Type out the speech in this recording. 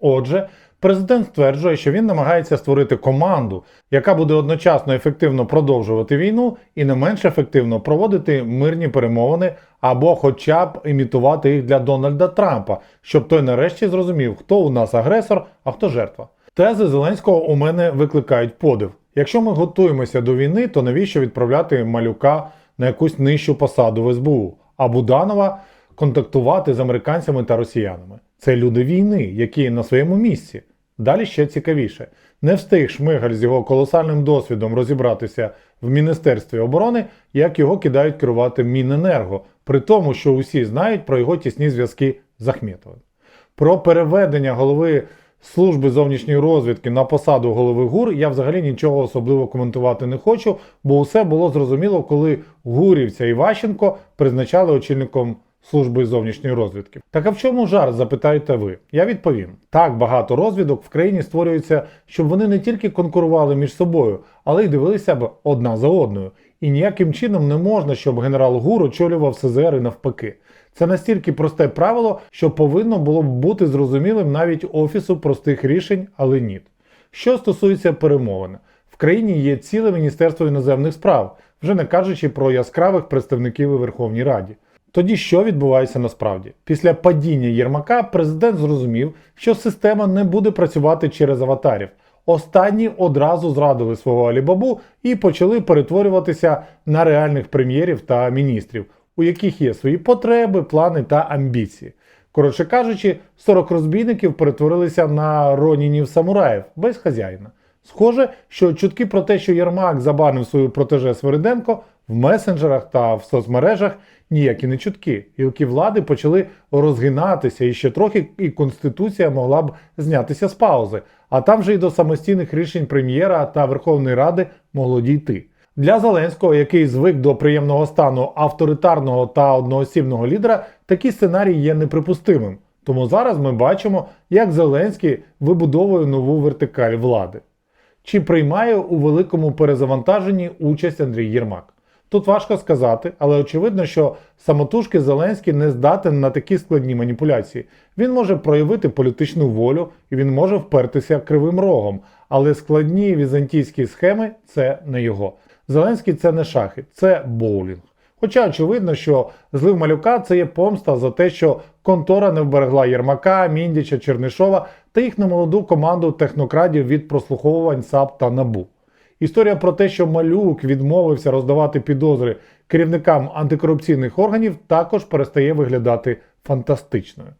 Отже, президент стверджує, що він намагається створити команду, яка буде одночасно ефективно продовжувати війну і не менш ефективно проводити мирні перемовини або хоча б імітувати їх для Дональда Трампа, щоб той нарешті зрозумів, хто у нас агресор, а хто жертва. Тези Зеленського у мене викликають подив. Якщо ми готуємося до війни, то навіщо відправляти малюка на якусь нижчу посаду в СБУ, а Буданова контактувати з американцями та росіянами? Це люди війни, які на своєму місці. Далі ще цікавіше. Не встиг Шмигаль з його колосальним досвідом розібратися в Міністерстві оборони, як його кидають керувати Міненерго, при тому, що усі знають про його тісні зв'язки з Ахметовим. Про переведення голови служби зовнішньої розвідки на посаду голови ГУР я взагалі нічого особливо коментувати не хочу, бо усе було зрозуміло, коли Гурівця і Ващенко призначали очільником служби зовнішньої розвідки. Так а в чому жарт, запитаєте ви? Я відповім: так багато розвідок в країні створюється, щоб вони не тільки конкурували між собою, але й дивилися б одна за одною. І ніяким чином не можна, щоб генерал ГУР очолював СЗР і навпаки. Це настільки просте правило, що повинно було б бути зрозумілим навіть офісу простих рішень, але ні. Що стосується перемовин, в країні є ціле Міністерство іноземних справ, вже не кажучи про яскравих представників у Верховній Раді. Тоді що відбувається насправді? Після падіння Єрмака президент зрозумів, що система не буде працювати через аватарів. Останні одразу зрадили свого Алібабу і почали перетворюватися на реальних прем'єрів та міністрів, у яких є свої потреби, плани та амбіції. Коротше кажучи, 40 розбійників перетворилися на ронінів самураїв без хазяїна. Схоже, що чутки про те, що Єрмак забанив свою протеже Свириденко в месенджерах та в соцмережах ніякі не чутки. Гілки влади почали розгинатися, і ще трохи і Конституція могла б знятися з паузи, а там вже й до самостійних рішень прем'єра та Верховної Ради могло дійти. Для Зеленського, який звик до приємного стану авторитарного та одноосібного лідера, такий сценарій є неприпустимим. Тому зараз ми бачимо, як Зеленський вибудовує нову вертикаль влади. Чи приймає у великому перезавантаженні участь Андрій Єрмак? Тут важко сказати, але очевидно, що самотужки Зеленський не здатен на такі складні маніпуляції. Він може проявити політичну волю і він може впертися кривим рогом, але складні візантійські схеми це не його. Зеленський це не шахи, це боулінг. Хоча очевидно, що злив малюка це є помста за те, що контора не вберегла Єрмака, Міндіча, Чернишова та їх немолоду команду технокрадів від прослуховувань САП та НАБУ. Історія про те, що малюк відмовився роздавати підозри керівникам антикорупційних органів, також перестає виглядати фантастичною.